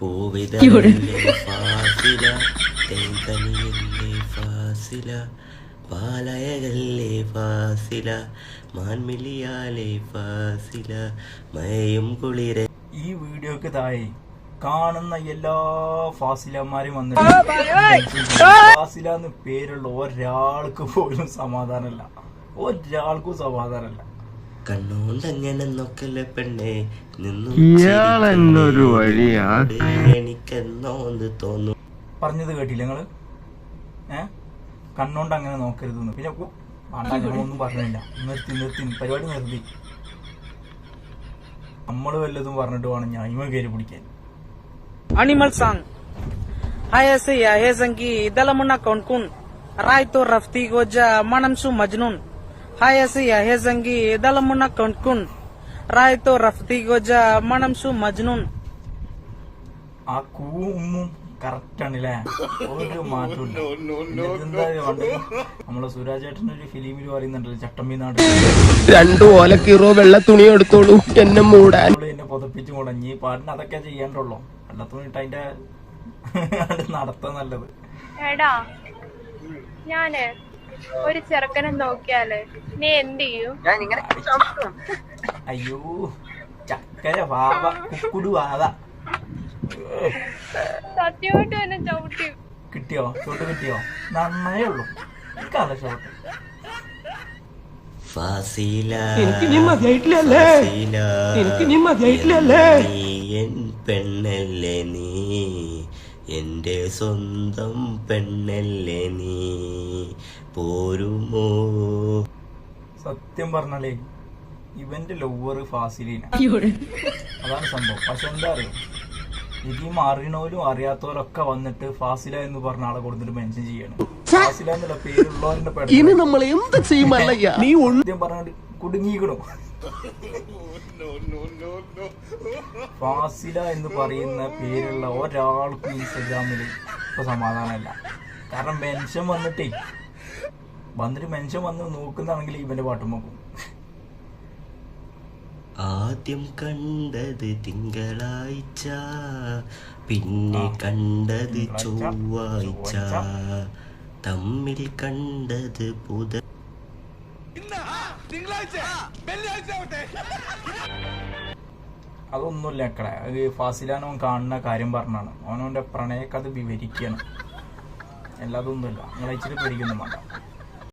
ഫാസില? ഫാസില? പാലയകല്ലേ ഫാസില? മാൻമിലിയാലേ ഫാസില? മയയും കുളിര ഈ വീഡിയോക്ക് താഴെ കാണുന്ന എല്ലാ ഫാസിലന്മാരും വന്നിട്ട് ഫാസില എന്ന് പേരുള്ള ഒരാൾക്ക് പോലും സമാധാനമല്ല. ഒരാൾക്കും സമാധാനമല്ല. കണ്ണോണ്ടങ്ങനെ നോക്കല്ലേ പെണ്ണെ? നിന്നു ഇയാളെന്നൊരു വഴിയാ. തോന്നും പറഞ്ഞത് കേട്ടില്ല നിങ്ങൾ? ഏ? കണ്ണോണ്ട് അങ്ങനെ നോക്കരുത് പിന്നെ ഒന്നും വേണ്ട ഞങ്ങളൊന്നും പറഞ്ഞില്ല. നിർത്തി നിർത്തി പരിപാടി നിർത്തി. നമ്മൾ വല്ലതും പറഞ്ഞിട്ട് വേണം ഞാൻ ഇവ കയറി പിടിക്കാൻ. അണിമൽ സാങ് Hayase ya hezangi കൊൺകുൺ റായ് തോ റഫ്തി ഗോജ മണംസു majnun. Hayase ya hezangi dalamuna konkun. Raito rafti goja manamsu majnun. ആ കൂമ്മും കറക്റ്റ് ആണല്ലേ? ഒരു മാറ്റമില്ല നമ്മളെ സുരാജ് ചേട്ടൻ ഒരു ഫിലിമിൽ പറയുന്നുണ്ടല്ലോ ചട്ടമ്പി നാട്. രണ്ടു ഓലക്കീറോ വെള്ള തുണി എടുത്തോളൂ എന്നെ മൂടാൻ. എന്നെ പുതപ്പിച്ചു മുടങ്ങി പാട്ടിന് അതൊക്കെ ചെയ്യേണ്ടുള്ളൂ ഇട്ട് അതിന്റെ അത് നടത്താൻ നല്ലത്. എടാ ഞാൻ ഒരു ചെറുക്കനെ നോക്കിയാൽ നീ എന്ത് ചെയ്യും? അയ്യോ ചക്കര വാവ കുക്കുടു വാവ. സത്യമായിട്ട് ചവിട്ടി. കിട്ടിയോ? ചോട്ട് കിട്ടിയോ? നന്നായേ ഉള്ളൂ. എനിക്കല്ല ചോട്ട് ഫാസില എനിക്ക് നീ മതിയായിട്ടില്ലല്ലേ? ഫാസില എനിക്ക് നീ മതിയായിട്ടില്ലല്ലേ? നീ എൻ പെണ്ണല്ലേ നീ? എന്റെ സ്വന്തം പെണ്ണല്ലേ നീ? പോരുമോ? സത്യം പറഞ്ഞാലേ ഇവന്റെ ലവർ ഫാസിലീന. അതാണ് സംഭവം. പക്ഷെ എന്താ അറിയോ? ഇത് അറിയണവരും അറിയാത്തവരൊക്കെ വന്നിട്ട് ഫാസില എന്ന് പറഞ്ഞ ആളെ കൊടുത്തിട്ട് മെൻഷൻ ചെയ്യണം. ഫാസില എന്നുള്ള പേരുള്ളവരുടെ ഇനി നമ്മൾ എന്ത് ചെയ്യുമല്ലയ്യ നീ പറഞ്ഞാൽ കുടുങ്ങിക്കണു ഫാസില എന്ന് പറയുന്ന പേരുള്ള ഒരാൾക്കും ഇൻസ്റ്റഗ്രാമിൽ ഇപ്പൊ സമാധാനമല്ല. കാരണം മെൻഷൻ വന്നിട്ടേ വന്നിട്ട് മെൻഷൻ വന്ന് നോക്കുന്നാണെങ്കിൽ ഇവന്റെ പാട്ടും നോക്കും ആദ്യം കണ്ടത് തിങ്കളാഴ്ച പിന്നെ കണ്ടത് ചൊവ്വാഴ്ച. തമ്മിൽ കണ്ടത് പുത അതൊന്നുമില്ല അക്കടെ അത് ഫാസിലാനോൻ കാണുന്ന കാര്യം പറഞ്ഞാണ് അവനവന്റെ പ്രണയക്കത് വിവരിക്കുകയാണ് അല്ലാതൊന്നുമില്ല. നിങ്ങളെ ഇച്ചിരി പേടിക്കൊന്നും വേണ്ട.